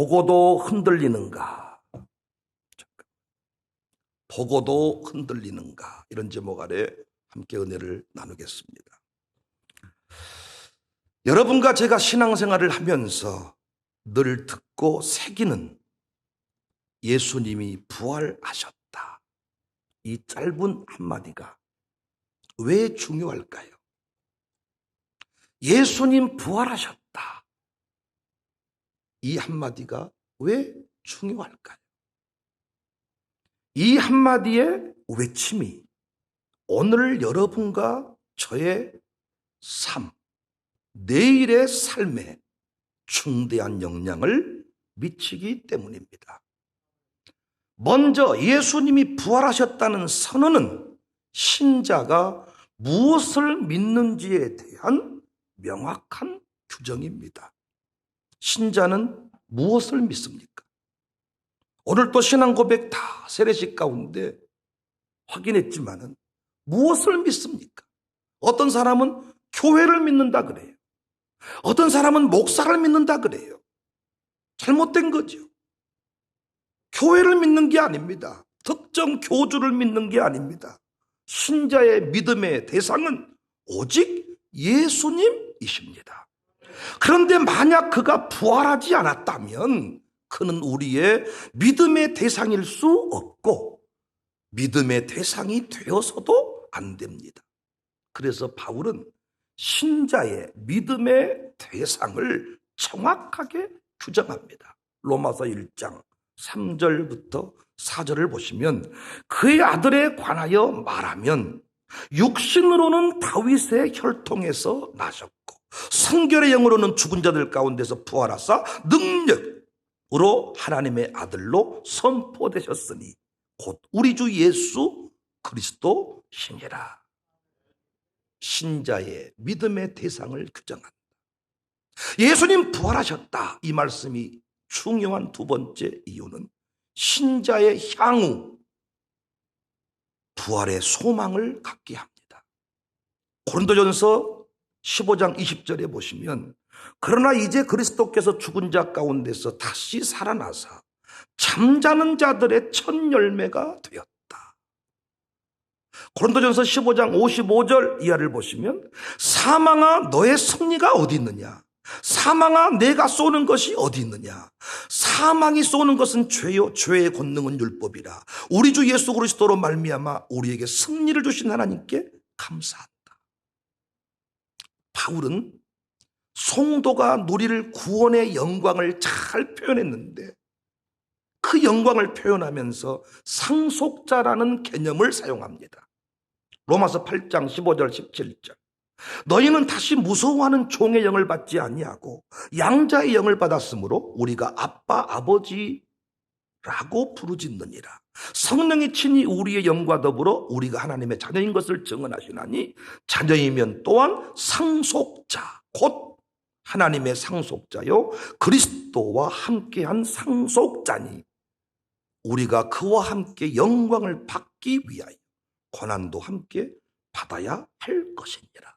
보고도 흔들리는가? 보고도 흔들리는가? 이런 제목 아래 함께 은혜를 나누겠습니다. 여러분과 제가 신앙생활을 하면서 늘 듣고 새기는 예수님이 부활하셨다. 이 짧은 한마디가 왜 중요할까요? 예수님 부활하셨다. 이 한마디가 왜 중요할까요? 이 한마디의 외침이 오늘 여러분과 저의 삶, 내일의 삶에 중대한 영향을 미치기 때문입니다. 먼저 예수님이 부활하셨다는 선언은 신자가 무엇을 믿는지에 대한 명확한 규정입니다. 신자는 무엇을 믿습니까? 오늘 또 신앙 고백 다 세례식 가운데 확인했지만은 무엇을 믿습니까? 어떤 사람은 교회를 믿는다 그래요. 어떤 사람은 목사를 믿는다 그래요. 잘못된 거죠. 교회를 믿는 게 아닙니다. 특정 교주를 믿는 게 아닙니다. 신자의 믿음의 대상은 오직 예수님이십니다. 그런데 만약 그가 부활하지 않았다면 그는 우리의 믿음의 대상일 수 없고 믿음의 대상이 되어서도 안 됩니다. 그래서 바울은 신자의 믿음의 대상을 정확하게 규정합니다. 로마서 1장 3절부터 4절을 보시면 그의 아들에 관하여 말하면 육신으로는 다윗의 혈통에서 나셨고 성결의 영으로는 죽은 자들 가운데서 부활하사 능력으로 하나님의 아들로 선포되셨으니 곧 우리 주 예수 그리스도 신이라. 신자의 믿음의 대상을 규정한다. 예수님 부활하셨다. 이 말씀이 중요한 두 번째 이유는 신자의 향후 부활의 소망을 갖게 합니다. 고린도전서 15장 20절에 보시면 그러나 이제 그리스도께서 죽은 자 가운데서 다시 살아나사 잠자는 자들의 첫 열매가 되었다. 고린도전서 15장 55절 이하를 보시면 사망아 너의 승리가 어디 있느냐? 사망아 내가 쏘는 것이 어디 있느냐? 사망이 쏘는 것은 죄요 죄의 권능은 율법이라. 우리 주 예수 그리스도로 말미암아 우리에게 승리를 주신 하나님께 감사한다. 바울은 성도가 누릴 구원의 영광을 잘 표현했는데 그 영광을 표현하면서 상속자라는 개념을 사용합니다. 로마서 8장 15절 17절. 너희는 다시 무서워하는 종의 영을 받지 아니하고 양자의 영을 받았으므로 우리가 아빠 아버지라고 부르짖느니라. 성령이 친히 우리의 영과 더불어 우리가 하나님의 자녀인 것을 증언하시나니 자녀이면 또한 상속자 곧 하나님의 상속자요 그리스도와 함께한 상속자니 우리가 그와 함께 영광을 받기 위하여 고난도 함께 받아야 할 것이니라.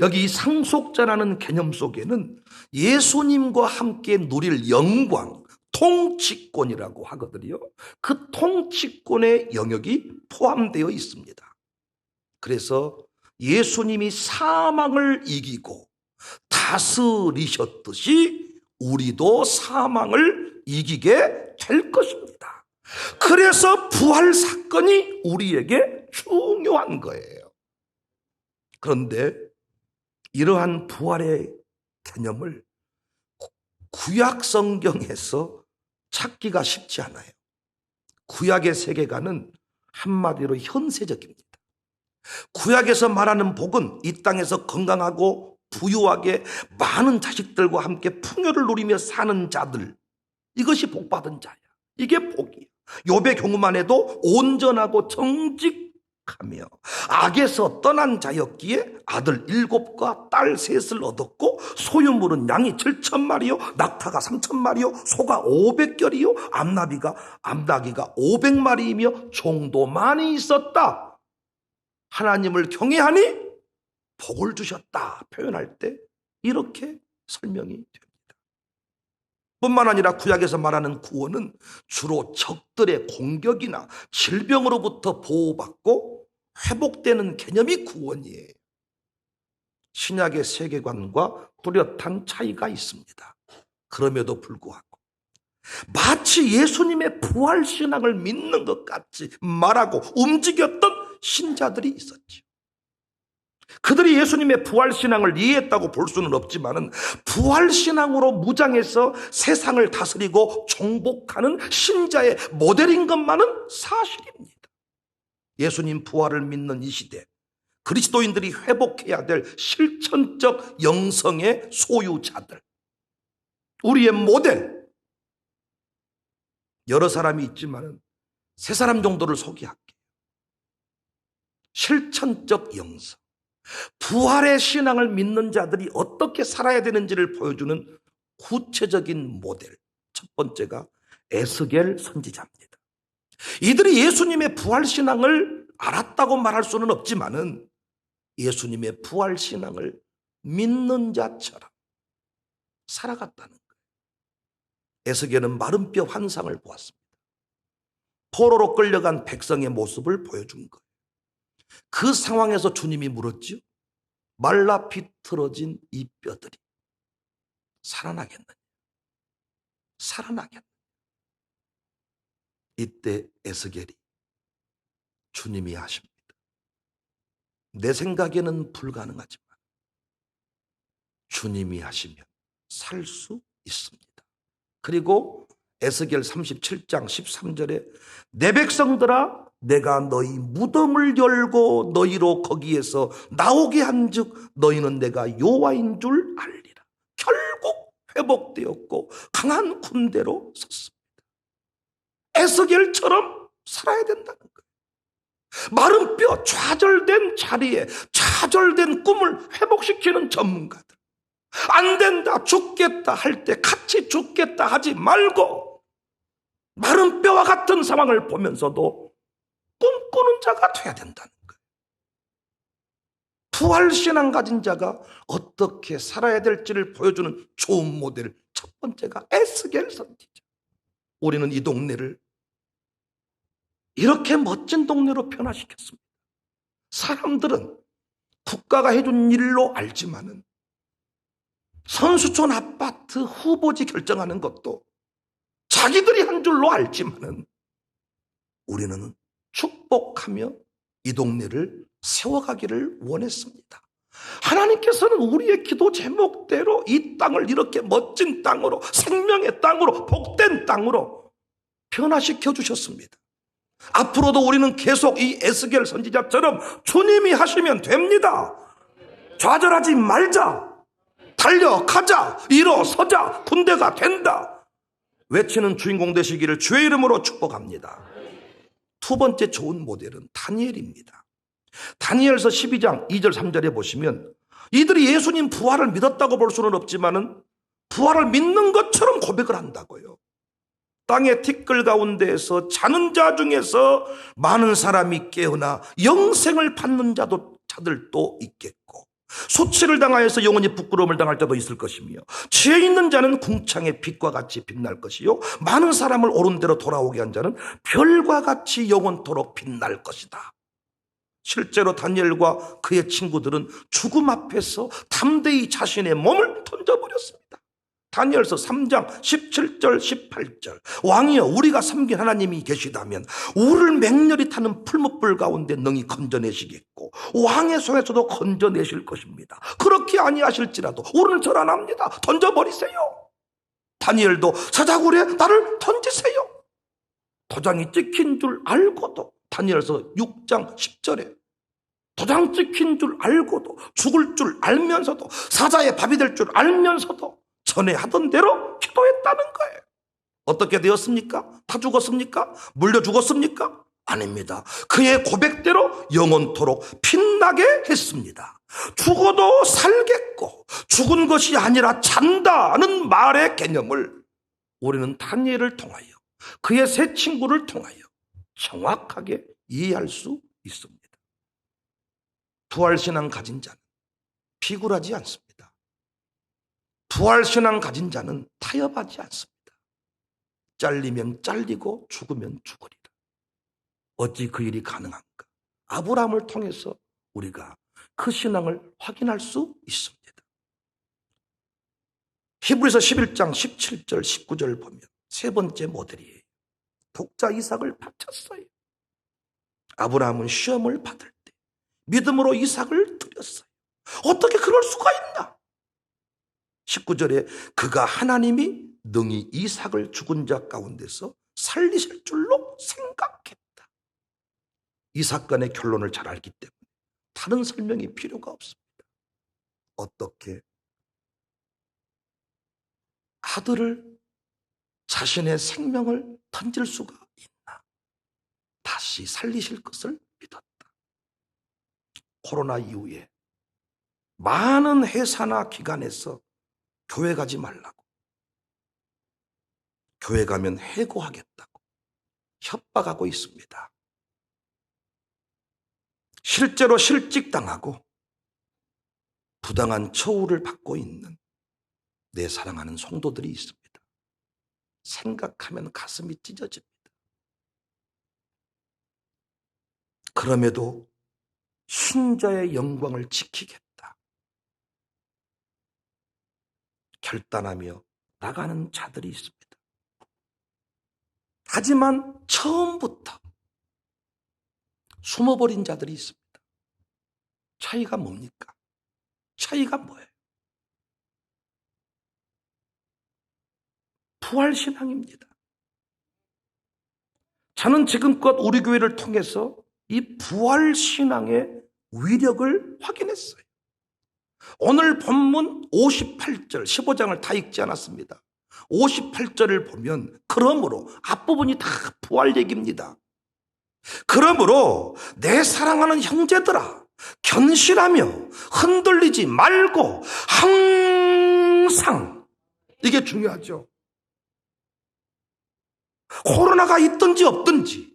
여기 이 상속자라는 개념 속에는 예수님과 함께 누릴 영광, 통치권이라고 하거든요. 그 통치권의 영역이 포함되어 있습니다. 그래서 예수님이 사망을 이기고 다스리셨듯이 우리도 사망을 이기게 될 것입니다. 그래서 부활 사건이 우리에게 중요한 거예요. 그런데 이러한 부활의 개념을 구약 성경에서 찾기가 쉽지 않아요. 구약의 세계관은 한마디로 현세적입니다. 구약에서 말하는 복은 이 땅에서 건강하고 부유하게 많은 자식들과 함께 풍요를 누리며 사는 자들. 이것이 복받은 자야. 이게 복이야. 욥의 경우만 해도 온전하고 정직 하며 악에서 떠난 자였기에 아들 일곱과 딸 셋을 얻었고 소유물은 양이 7천 마리요 낙타가 3천 마리요 소가 500결이요 암나비가 암나기가 500마리이며 종도 많이 있었다. 하나님을 경외하니 복을 주셨다 표현할 때 이렇게 설명이 됩니다. 뿐만 아니라 구약에서 말하는 구원은 주로 적들의 공격이나 질병으로부터 보호받고 회복되는 개념이 구원이에요. 신약의 세계관과 뚜렷한 차이가 있습니다. 그럼에도 불구하고 마치 예수님의 부활 신앙을 믿는 것 같이 말하고 움직였던 신자들이 있었죠. 그들이 예수님의 부활 신앙을 이해했다고 볼 수는 없지만은 부활 신앙으로 무장해서 세상을 다스리고 정복하는 신자의 모델인 것만은 사실입니다. 예수님 부활을 믿는 이 시대 그리스도인들이 회복해야 될 실천적 영성의 소유자들 우리의 모델 여러 사람이 있지만은 세 사람 정도를 소개할게요. 실천적 영성 부활의 신앙을 믿는 자들이 어떻게 살아야 되는지를 보여주는 구체적인 모델. 첫 번째가 에스겔 선지자입니다. 이들이 예수님의 부활 신앙을 알았다고 말할 수는 없지만은 예수님의 부활 신앙을 믿는 자처럼 살아갔다는 거예요. 에스겔은 마른 뼈 환상을 보았습니다. 포로로 끌려간 백성의 모습을 보여준 거예요. 그 상황에서 주님이 물었죠. 말라 비틀어진 이 뼈들이 살아나겠느냐? 살아나겠느냐? 이때 에스겔이 주님이 하십니다. 내 생각에는 불가능하지만 주님이 하시면 살 수 있습니다. 그리고 에스겔 37장 13절에 내 백성들아 내가 너희 무덤을 열고 너희로 거기에서 나오게 한즉 너희는 내가 여호와인 줄 알리라. 결국 회복되었고 강한 군대로 섰습니다. 에스겔처럼 살아야 된다는 거예요. 마른 뼈 좌절된 자리에 좌절된 꿈을 회복시키는 전문가들. 안 된다, 죽겠다 할 때 같이 죽겠다 하지 말고 마른 뼈와 같은 상황을 보면서도 꿈꾸는 자가 돼야 된다는 거예요. 부활 신앙 가진 자가 어떻게 살아야 될지를 보여주는 좋은 모델 첫 번째가 에스겔 선지자. 우리는 이 동네를 이렇게 멋진 동네로 변화시켰습니다. 사람들은 국가가 해준 일로 알지만은 선수촌 아파트 후보지 결정하는 것도 자기들이 한 줄로 알지만은 우리는 축복하며 이 동네를 세워가기를 원했습니다. 하나님께서는 우리의 기도 제목대로 이 땅을 이렇게 멋진 땅으로 생명의 땅으로 복된 땅으로 변화시켜 주셨습니다. 앞으로도 우리는 계속 이 에스겔 선지자처럼 주님이 하시면 됩니다. 좌절하지 말자. 달려가자. 일어서자. 군대가 된다. 외치는 주인공 되시기를 주의 이름으로 축복합니다. 두 번째 좋은 모델은 다니엘입니다. 다니엘서 12장 2절 3절에 보시면 이들이 예수님 부활을 믿었다고 볼 수는 없지만은 부활을 믿는 것처럼 고백을 한다고요. 땅의 티끌 가운데에서 자는 자 중에서 많은 사람이 깨어나 영생을 받는 자도 자들도 있겠고 소치를 당하여서 영원히 부끄러움을 당할 자도 있을 것이며 지혜 있는 자는 궁창의 빛과 같이 빛날 것이요 많은 사람을 옳은 대로 돌아오게 한 자는 별과 같이 영원토록 빛날 것이다. 실제로 다니엘과 그의 친구들은 죽음 앞에서 담대히 자신의 몸을 던져버렸습니다. 다니엘서 3장 17절 18절 왕이여 우리가 섬긴 하나님이 계시다면 우리를 맹렬히 타는 풀무불 가운데 능히 건져내시겠고 왕의 손에서도 건져내실 것입니다. 그렇게 아니하실지라도 우리는 절안합니다. 던져버리세요. 다니엘도 사자굴에 나를 던지세요. 도장이 찍힌 줄 알고도 다니엘서 6장 10절에 도장 찍힌 줄 알고도 죽을 줄 알면서도 사자의 밥이 될 줄 알면서도 전에 하던 대로 기도했다는 거예요. 어떻게 되었습니까? 다 죽었습니까? 물려 죽었습니까? 아닙니다. 그의 고백대로 영원토록 빛나게 했습니다. 죽어도 살겠고 죽은 것이 아니라 잔다는 말의 개념을 우리는 다니엘을 통하여 그의 세 친구를 통하여 정확하게 이해할 수 있습니다. 부활신앙 가진 자는 비굴하지 않습니다. 부활신앙 가진 자는 타협하지 않습니다. 잘리면 잘리고 죽으면 죽으리라. 어찌 그 일이 가능한가? 아브라함을 통해서 우리가 그 신앙을 확인할 수 있습니다. 히브리서 11장 17절 19절 보면 세 번째 모델이에요. 독자 이삭을 바쳤어요. 아브라함은 시험을 받을 때 믿음으로 이삭을 드렸어요. 어떻게 그럴 수가 있나? 19절에 그가 하나님이 능히 이삭을 죽은 자 가운데서 살리실 줄로 생각했다. 이 사건의 결론을 잘 알기 때문에 다른 설명이 필요가 없습니다. 어떻게 아들을 자신의 생명을 던질 수가 있나? 다시 살리실 것을 믿었다. 코로나 이후에 많은 회사나 기관에서 교회 가지 말라고. 교회 가면 해고하겠다고 협박하고 있습니다. 실제로 실직당하고 부당한 처우를 받고 있는 내 사랑하는 성도들이 있습니다. 생각하면 가슴이 찢어집니다. 그럼에도 신자의 영광을 지키겠다. 결단하며 나가는 자들이 있습니다. 하지만 처음부터 숨어버린 자들이 있습니다. 차이가 뭡니까? 차이가 뭐예요? 부활신앙입니다. 저는 지금껏 우리 교회를 통해서 이 부활신앙의 위력을 확인했어요. 오늘 본문 58절, 15장을 다 읽지 않았습니다. 58절을 보면, 그러므로, 앞부분이 다 부활 얘기입니다. 그러므로, 내 사랑하는 형제들아, 견실하며 흔들리지 말고, 항상, 이게 중요하죠. 코로나가 있든지 없든지,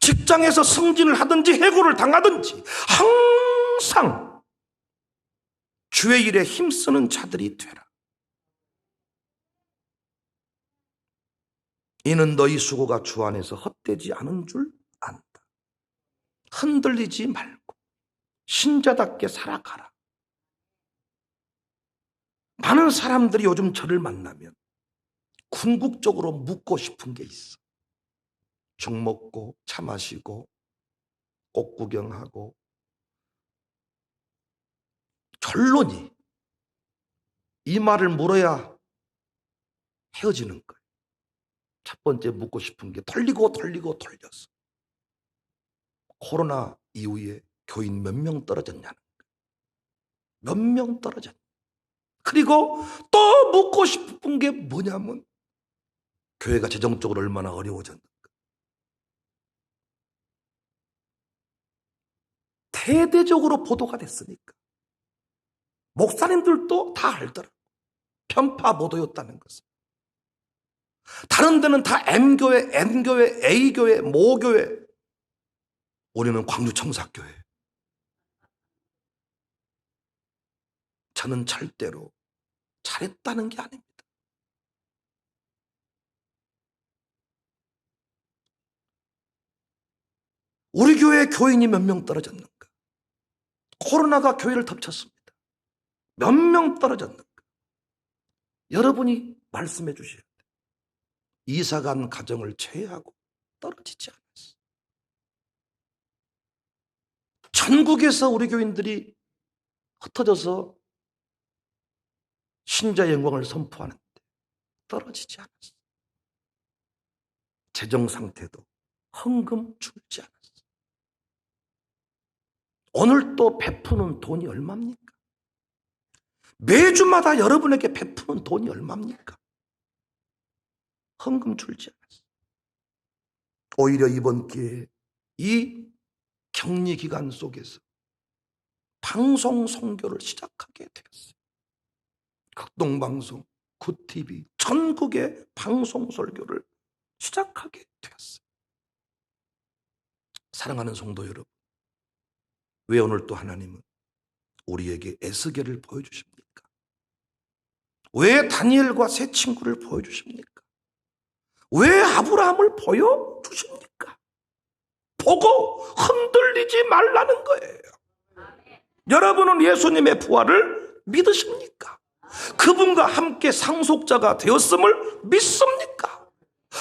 직장에서 승진을 하든지 해고를 당하든지, 항상 주의 일에 힘쓰는 자들이 되라. 이는 너희 수고가 주 안에서 헛되지 않은 줄 안다. 흔들리지 말고 신자답게 살아가라. 많은 사람들이 요즘 저를 만나면 궁극적으로 묻고 싶은 게 있어. 죽 먹고 차 마시고 꽃 구경하고 결론이 이 말을 물어야 헤어지는 거예요. 첫 번째 묻고 싶은 게 털리고 털리고 털렸어. 코로나 이후에 교인 몇 명 떨어졌냐는. 몇 명 떨어졌냐. 그리고 또 묻고 싶은 게 뭐냐면 교회가 재정적으로 얼마나 어려워졌는가. 대대적으로 보도가 됐으니까. 목사님들도 다 알더라고. 편파 보도였다는 것을. 다른 데는 다 M교회, N교회, A교회, 모교회. 우리는 광주청사교회. 저는 절대로 잘했다는 게 아닙니다. 우리 교회 교인이 몇 명 떨어졌는가? 코로나가 교회를 덮쳤습니다. 몇 명 떨어졌는가? 여러분이 말씀해 주셔야 돼요. 이사간 가정을 제외하고 떨어지지 않았어. 전국에서 우리 교인들이 흩어져서 신자 영광을 선포하는데 떨어지지 않았어. 재정 상태도 헌금 줄지 않았어. 오늘 또 베푸는 돈이 얼마입니까? 매주마다 여러분에게 베푸는 돈이 얼마입니까? 헌금 줄지 않았어. 오히려 이번 기회에 이 격리 기간 속에서 방송 선교를 시작하게 되었어요. 극동방송, 굿TV, 전국의 방송 설교를 시작하게 되었어요. 사랑하는 성도 여러분, 왜 오늘 또 하나님은 우리에게 에스겔을 보여주십니까? 왜 다니엘과 세 친구를 보여주십니까? 왜 아브라함을 보여주십니까? 보고 흔들리지 말라는 거예요. 여러분은 예수님의 부활을 믿으십니까? 그분과 함께 상속자가 되었음을 믿습니까?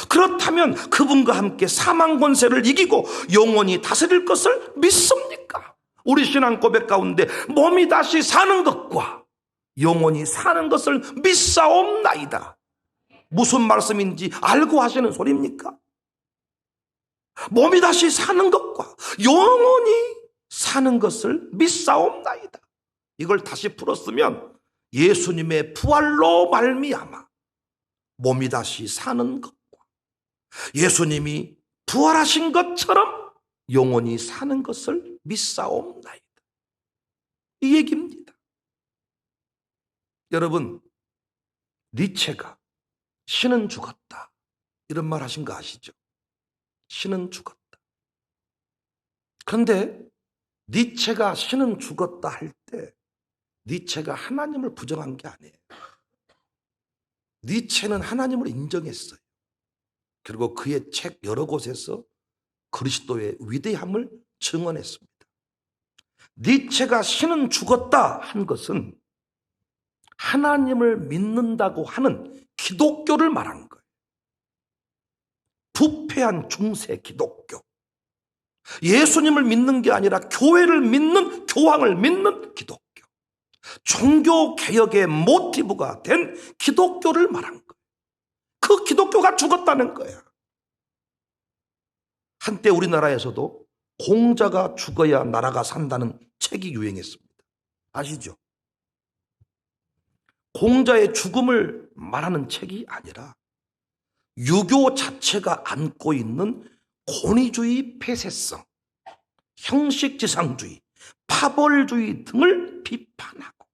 그렇다면 그분과 함께 사망 권세를 이기고 영원히 다스릴 것을 믿습니까? 우리 신앙 고백 가운데 몸이 다시 사는 것과 영원히 사는 것을 믿사옵나이다. 무슨 말씀인지 알고 하시는 소리입니까? 몸이 다시 사는 것과 영원히 사는 것을 믿사옵나이다. 이걸 다시 풀었으면 예수님의 부활로 말미암아 몸이 다시 사는 것과 예수님이 부활하신 것처럼 영원히 사는 것을 믿사옵나이다. 이 얘기입니다. 여러분, 니체가 신은 죽었다. 이런 말 하신 거 아시죠? 신은 죽었다. 그런데 니체가 신은 죽었다 할 때 니체가 하나님을 부정한 게 아니에요. 니체는 하나님을 인정했어요. 그리고 그의 책 여러 곳에서 그리스도의 위대함을 증언했습니다. 니체가 신은 죽었다 한 것은 하나님을 믿는다고 하는 기독교를 말하는 거예요. 부패한 중세 기독교. 예수님을 믿는 게 아니라 교회를 믿는, 교황을 믿는 기독교. 종교 개혁의 모티브가 된 기독교를 말한 거예요. 그 기독교가 죽었다는 거야. 한때 우리나라에서도 공자가 죽어야 나라가 산다는 책이 유행했습니다. 아시죠? 공자의 죽음을 말하는 책이 아니라 유교 자체가 안고 있는 권위주의 폐쇄성, 형식지상주의, 파벌주의 등을 비판하고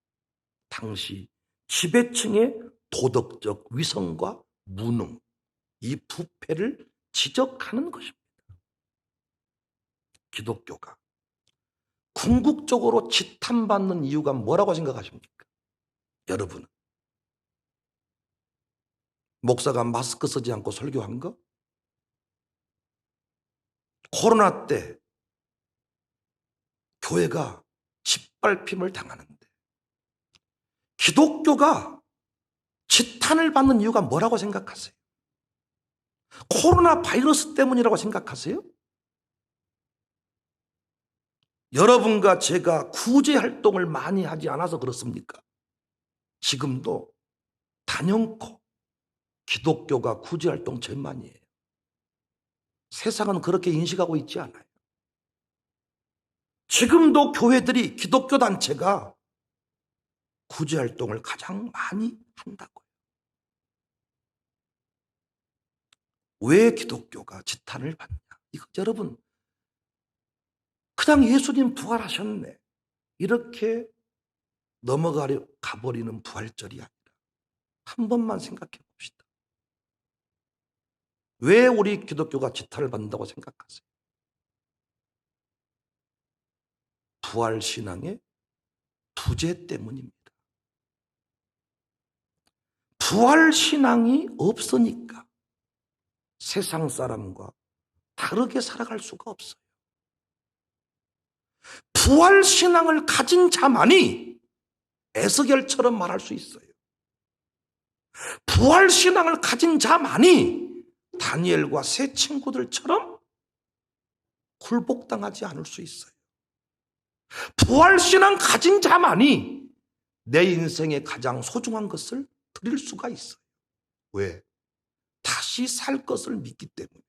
당시 지배층의 도덕적 위성과 무능, 이 부패를 지적하는 것입니다. 기독교가 궁극적으로 지탄받는 이유가 뭐라고 생각하십니까? 여러분은 목사가 마스크 쓰지 않고 설교한 거? 코로나 때 교회가 짓밟힘을 당하는데 기독교가 지탄을 받는 이유가 뭐라고 생각하세요? 코로나 바이러스 때문이라고 생각하세요? 여러분과 제가 구제 활동을 많이 하지 않아서 그렇습니까? 지금도 단연코 기독교가 구제 활동 제일 많이 해요. 세상은 그렇게 인식하고 있지 않아요. 지금도 교회들이 기독교 단체가 구제 활동을 가장 많이 한다고요. 왜 기독교가 지탄을 받냐? 이거 여러분 그냥 예수님 부활하셨네. 이렇게 넘어가려 가버리는 부활절이 아니라 한 번만 생각해 봅시다. 왜 우리 기독교가 지탄을 받는다고 생각하세요? 부활 신앙의 부재 때문입니다. 부활 신앙이 없으니까 세상 사람과 다르게 살아갈 수가 없어요. 부활 신앙을 가진 자만이 에스겔처럼 말할 수 있어요. 부활 신앙을 가진 자만이 다니엘과 세 친구들처럼 굴복당하지 않을 수 있어요. 부활 신앙 가진 자만이 내 인생의 가장 소중한 것을 드릴 수가 있어요. 왜? 다시 살 것을 믿기 때문에.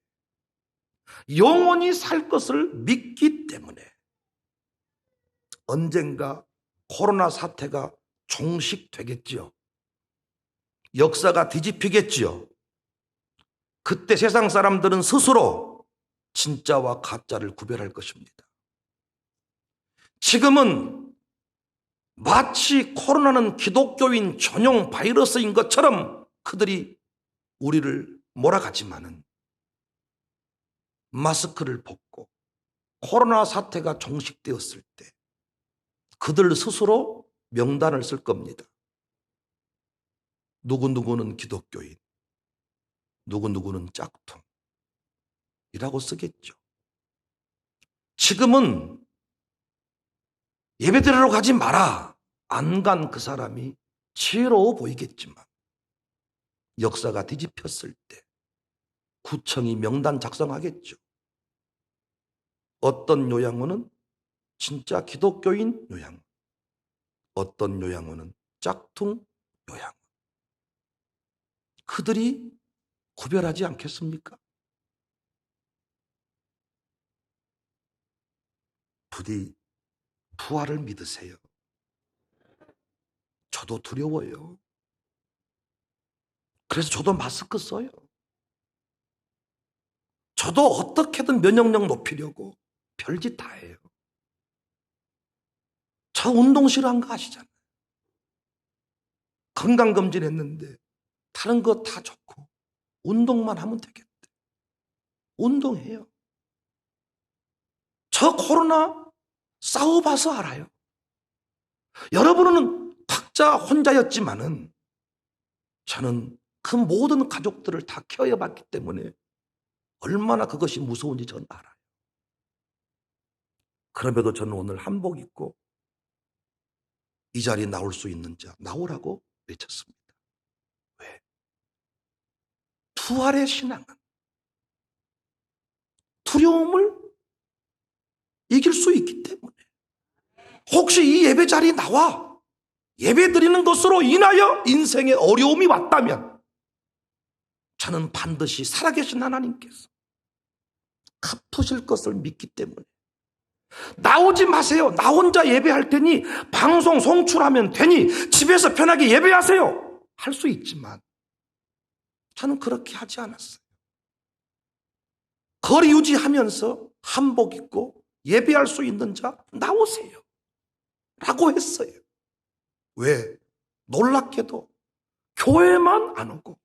영원히 살 것을 믿기 때문에. 언젠가 코로나 사태가 종식되겠지요. 역사가 뒤집히겠지요. 그때 세상 사람들은 스스로 진짜와 가짜를 구별할 것입니다. 지금은 마치 코로나는 기독교인 전용 바이러스인 것처럼 그들이 우리를 몰아가지만은 마스크를 벗고 코로나 사태가 종식되었을 때 그들 스스로 명단을 쓸 겁니다. 누구누구는 기독교인, 누구누구는 짝퉁 이라고 쓰겠죠. 지금은 예배드리러 가지 마라. 안 간 그 사람이 지혜로워 보이겠지만 역사가 뒤집혔을 때 구청이 명단 작성하겠죠. 어떤 요양원은 진짜 기독교인 요양원, 어떤 요양원은 짝퉁 요양원. 그들이 구별하지 않겠습니까? 부디 부활을 믿으세요. 저도 두려워요. 그래서 저도 마스크 써요. 저도 어떻게든 면역력 높이려고 별짓 다 해요. 저 운동 싫어한 거 아시잖아요. 건강검진 했는데 다른 거 다 좋고 운동만 하면 되겠대. 운동해요. 저 코로나 싸워봐서 알아요. 여러분은 각자 혼자였지만은 저는 그 모든 가족들을 다 케어해봤기 때문에 얼마나 그것이 무서운지 전 알아요. 그럼에도 저는 오늘 한복 입고 이 자리에 나올 수 있는 자 나오라고 외쳤습니다. 왜? 부활의 신앙은 두려움을 이길 수 있기 때문에 혹시 이 예배 자리에 나와 예배 드리는 것으로 인하여 인생에 어려움이 왔다면 저는 반드시 살아계신 하나님께서 갚으실 것을 믿기 때문에 나오지 마세요. 나 혼자 예배할 테니 방송 송출하면 되니 집에서 편하게 예배하세요. 할 수 있지만 저는 그렇게 하지 않았어요. 거리 유지하면서 한복 입고 예배할 수 있는 자 나오세요. 라고 했어요. 왜? 놀랍게도 교회만 안 오고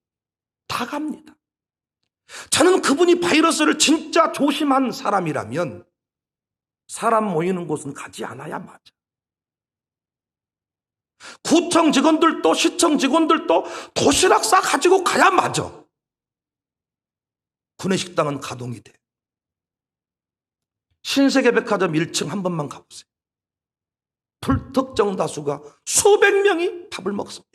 다 갑니다. 저는 그분이 바이러스를 진짜 조심한 사람이라면 사람 모이는 곳은 가지 않아야 맞아. 구청 직원들도 시청 직원들도 도시락 싸 가지고 가야 맞아. 구내식당은 가동이 돼. 신세계백화점 1층 한 번만 가보세요. 불특정 다수가 수백 명이 밥을 먹습니다.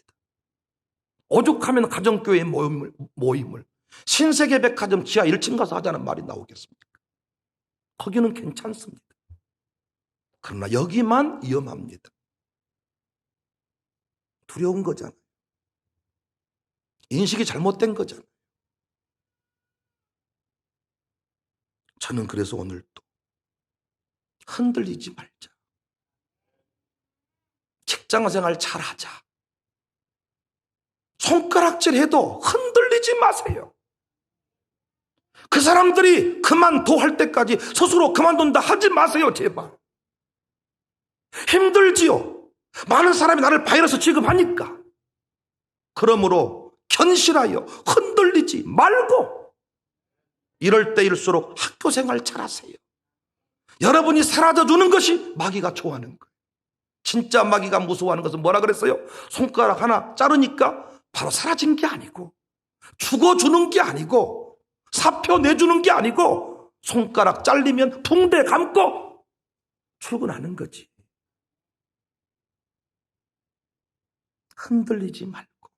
오죽하면 가정교회 모임을, 모임을 신세계백화점 지하 1층 가서 하자는 말이 나오겠습니까? 거기는 괜찮습니다. 그러나 여기만 위험합니다. 두려운 거잖아요. 인식이 잘못된 거잖아요. 저는 그래서 오늘 또 흔들리지 말자. 직장 생활 잘 하자. 손가락질 해도 흔들리지 마세요. 그 사람들이 그만둬 할 때까지 스스로 그만둔다 하지 마세요, 제발. 힘들지요. 많은 사람이 나를 바이러스 취급하니까. 그러므로 견실하여 흔들리지 말고 이럴 때일수록 학교 생활 잘하세요. 여러분이 사라져 주는 것이 마귀가 좋아하는 거예요. 진짜 마귀가 무서워하는 것은 뭐라 그랬어요? 손가락 하나 자르니까 바로 사라진 게 아니고 죽어주는 게 아니고 사표 내주는 게 아니고 손가락 잘리면 붕대 감고 출근하는 거지. 흔들리지 말고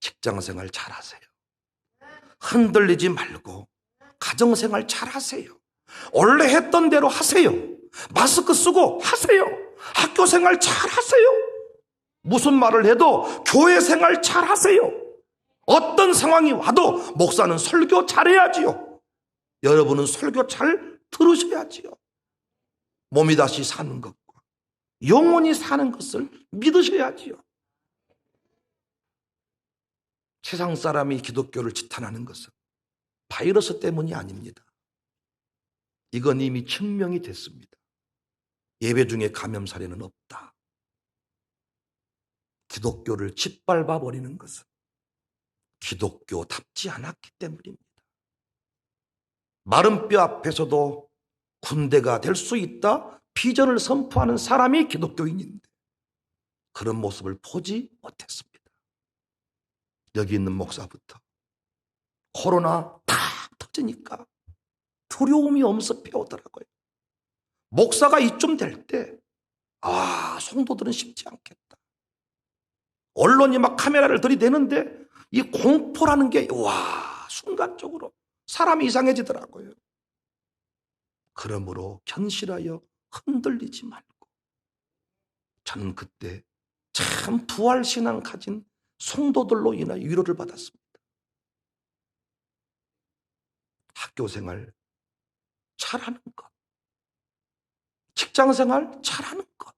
직장 생활 잘 하세요. 흔들리지 말고 가정 생활 잘 하세요. 원래 했던 대로 하세요. 마스크 쓰고 하세요. 학교 생활 잘 하세요. 무슨 말을 해도 교회 생활 잘 하세요. 어떤 상황이 와도 목사는 설교 잘해야지요. 여러분은 설교 잘 들으셔야지요. 몸이 다시 사는 것과 영원히 사는 것을 믿으셔야지요. 세상 사람이 기독교를 지탄하는 것은 바이러스 때문이 아닙니다. 이건 이미 증명이 됐습니다. 예배 중에 감염 사례는 없다. 기독교를 짓밟아 버리는 것은 기독교답지 않았기 때문입니다. 마른 뼈 앞에서도 군대가 될 수 있다 비전을 선포하는 사람이 기독교인인데 그런 모습을 보지 못했습니다. 여기 있는 목사부터 코로나 다 터지니까 두려움이 엄습해 오더라고요. 목사가 이쯤 될 때, 아, 성도들은 쉽지 않겠다. 언론이 막 카메라를 들이대는데 이 공포라는 게, 와, 순간적으로 사람이 이상해지더라고요. 그러므로 견실하여 흔들리지 말고. 저는 그때 참 부활신앙 가진 성도들로 인하여 위로를 받았습니다. 학교 생활 잘하는 것. 직장 생활 잘하는 것.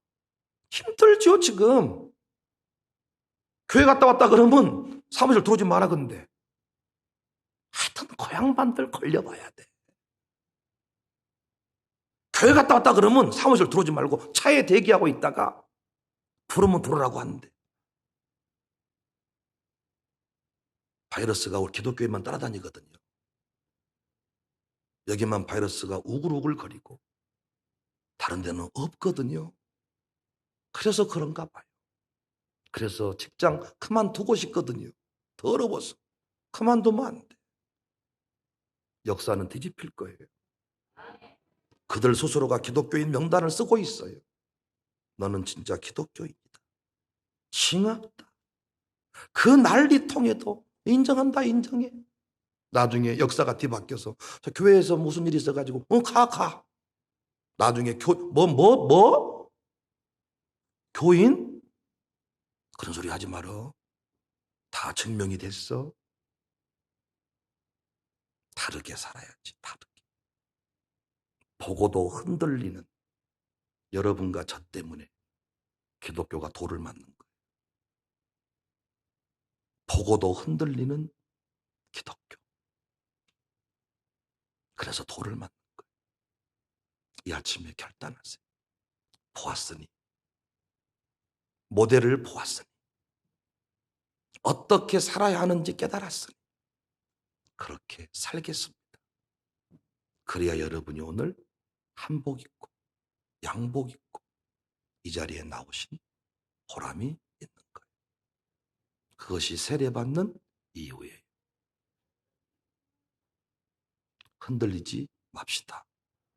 힘들죠, 지금. 교회 갔다 왔다 그러면 사무실 들어오지 마라, 근데. 하여튼 고향반들 걸려봐야 돼. 교회 갔다 왔다 그러면 사무실 들어오지 말고 차에 대기하고 있다가 부르면 들어오라고 하는데. 바이러스가 우리 기독교에만 따라다니거든요. 여기만 바이러스가 우글우글 거리고 다른 데는 없거든요. 그래서 그런가 봐요. 그래서 직장 그만두고 싶거든요. 더러워서. 그만두면 안 돼. 역사는 뒤집힐 거예요. 그들 스스로가 기독교인 명단을 쓰고 있어요. 너는 진짜 기독교인이다. 징악다. 그 난리통에도 인정한다, 인정해. 나중에 역사가 뒤바뀌어서 저 교회에서 무슨 일이 있어가지고 어 가 가. 나중에 교 뭐 뭐 뭐? 교인? 그런 소리 하지 말어. 다 증명이 됐어. 다르게 살아야지. 다르게. 보고도 흔들리는 여러분과 저 때문에 기독교가 돌을 맞는 거예요. 보고도 흔들리는 기독교. 그래서 돌을 맞는 거예요. 이 아침에 결단하세요. 보았으니. 모델을 보았으니. 어떻게 살아야 하는지 깨달았으니. 그렇게 살겠습니다. 그래야 여러분이 오늘 한복 입고, 양복 입고, 이 자리에 나오신 보람이 있는 거예요. 그것이 세례받는 이유예요. 흔들리지 맙시다.